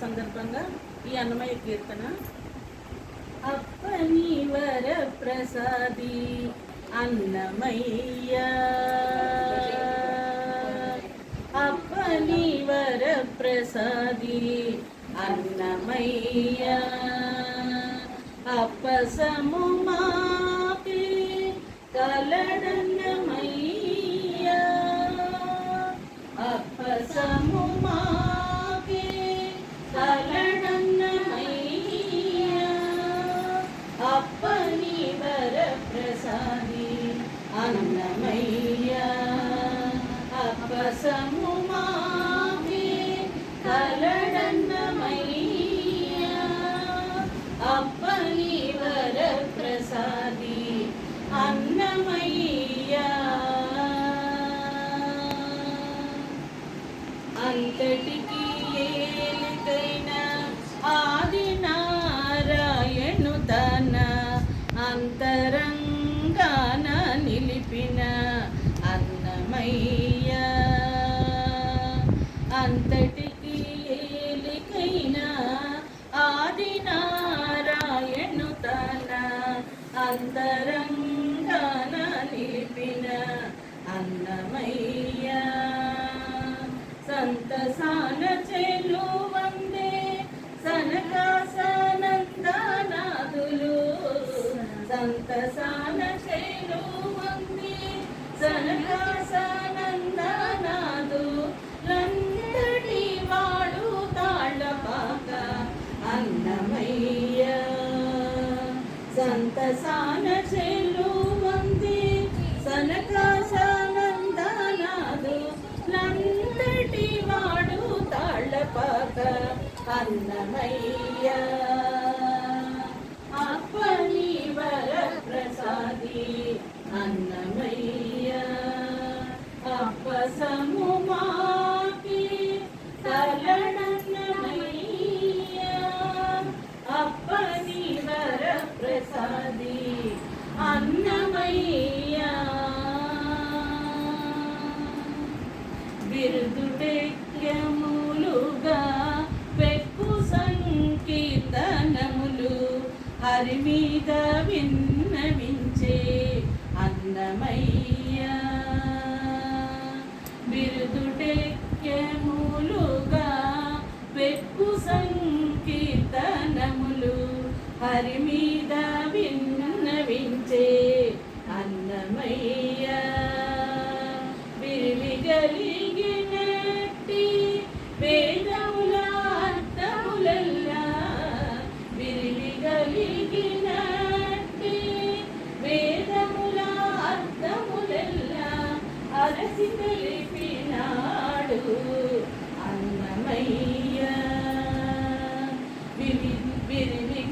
సందర్భంగా ఈ అన్నమయ్య కీర్తన అప్పని వర ప్రసాది అన్నమయ్య అప్పని వర ప్రసాది అన్నమయ్య అప్పసము మాపి కలడన్నమయ్య అన్నమయ్య అప్పసము మాపి కలడన్నమయ్య. అప్పని వర ప్రసాది అన్నమయ్య. అంతటికి ఏలికైన ఆది నారాయణు తన అంతరంగాన అన్నమయ్య అంతటికి ఏలికైన ఆది నారాయణు తన అంతరంగాన నిలిపిన అన్నమయ్య. సంతసాన చే అన్నమయ్య అప్పని వర ప్రసాది అప్పసము మాకి కలడన్నమయ్య అప్పని వర ప్రసాది అన్నమయ్య సంకీర్తనములు హరి మీద విన్నవించే అన్నమయ్య బిరుదుడెక్యములుగా పెక్కు సంకీర్తనములు హరి మీద విన్నవించే అన్నమయ్య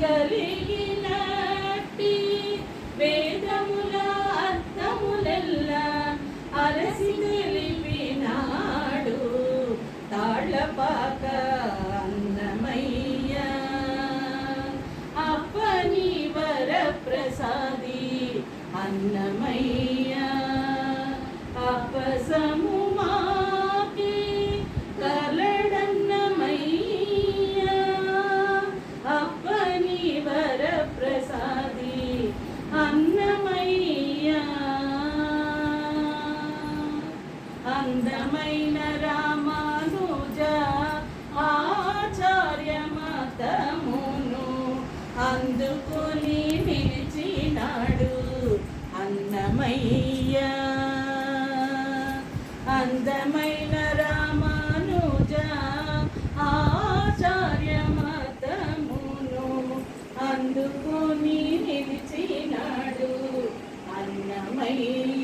కలిగినట్టి వేదముల అర్థములెల్లా అరసి తెలిపినాడు తాళ్ళపాక అన్నమయ్య అప్పని వర ప్రసాది అన్నమయ్య అప్పసము అందమైన రామానుజ ఆచార్య మతమును అందుకుని పిలిచినాడు అన్నమయ్య. అందమైన రామానుజ ఆచార్య మతమును అందుకుని నిలిచినాడు అన్నమయ్య.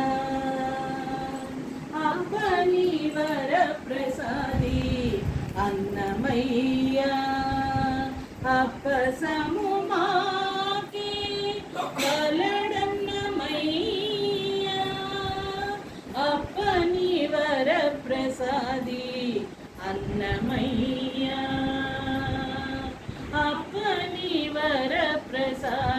కలడన్నమయ్య అప్పని వర ప్రసాది అన్నమయ్య అప్పని వర ప్రసాది